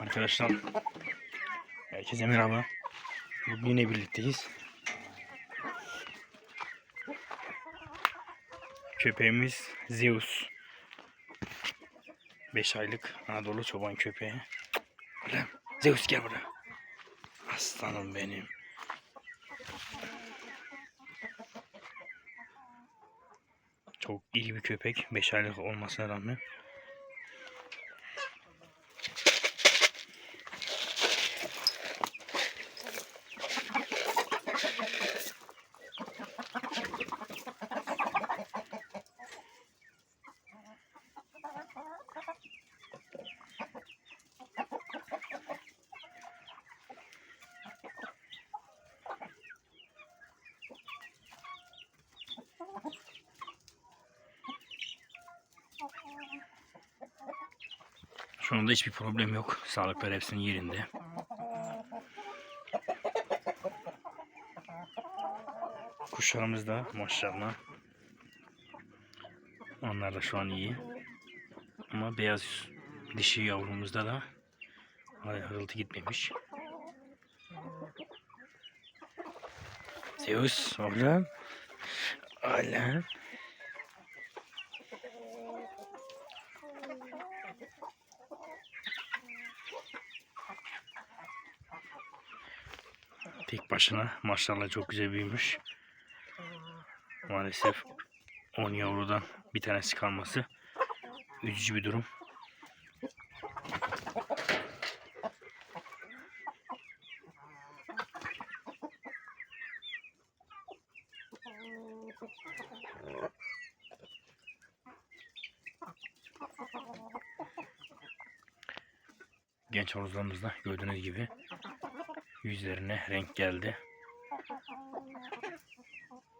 Arkadaşlar herkese merhaba. Bugün yine birlikteyiz. Köpeğimiz Zeus. 5 aylık Anadolu çoban köpeği. Ulan Zeus gel buraya. Aslanım benim. Çok iyi bir köpek. 5 aylık olmasına rağmen. Şu anda hiçbir problem yok. Sağlıklar hepsinin yerinde. Kuşlarımız da maşallah. Onlar da şu an iyi. Ama beyaz dişi yavrumuzda da hırıltı gitmemiş. Zeus oğlum. Oğlum. Tek başına maşallah çok güzel büyümüş. Maalesef 10 yavrudan bir tanesi kalması üzücü bir durum. Genç horozlarımızda gördüğünüz gibi yüzlerine renk geldi.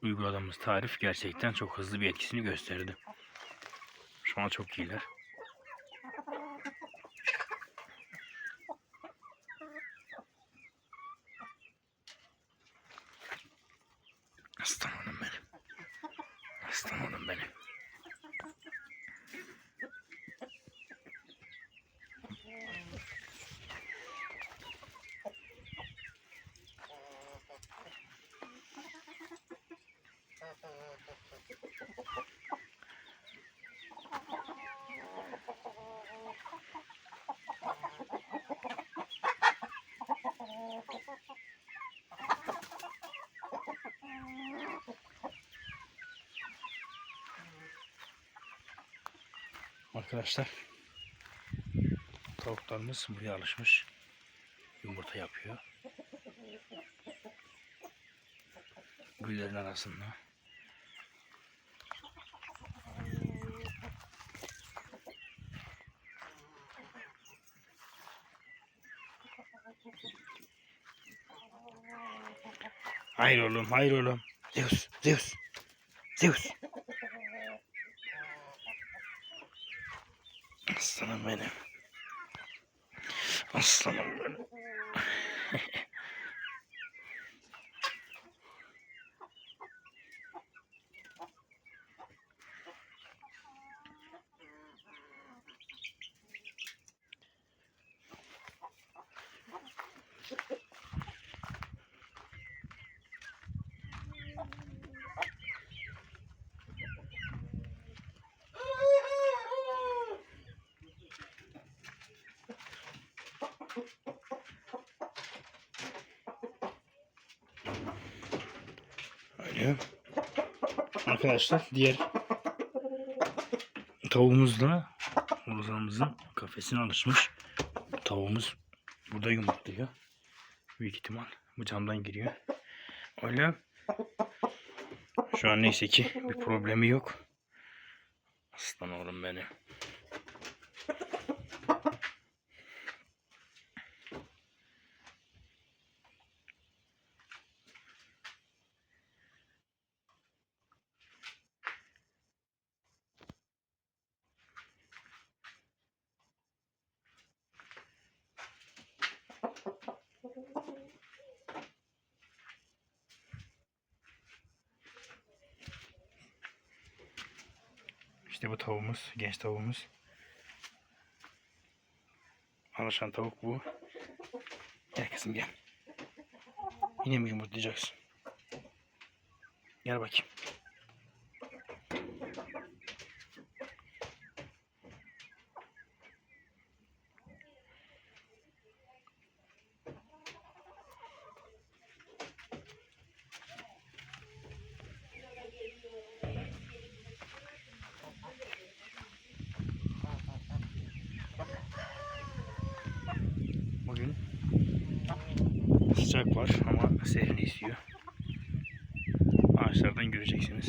Uyguladığımız tarif gerçekten çok hızlı bir etkisini gösterdi. Şu an çok iyiler. Aslanım benim. Aslanım benim. Arkadaşlar tavuklarımız buraya alışmış. Yumurta yapıyor. Güllerin arasında. Hayır oğlum, hayır oğlum. Zeus, Zeus, Zeus. Aslanım benim. Aslanım benim. Öyle. Arkadaşlar diğer tavuğumuz da horozlarımızın kafesine alışmış. Tavuğumuz burada yumurtluyor. Büyük ihtimal bu camdan giriyor. Öyle. Şu an neyse ki bir problemi yok. Aslan oğlum benim. İşte bu tavuğumuz, genç tavuğumuz. Alışan tavuk bu. Gel kızım gel. Yine mi yumurtlayacaksın? Gel bakayım. Bugün sıcak var ama serin esiyor. Ağaçlardan göreceksiniz.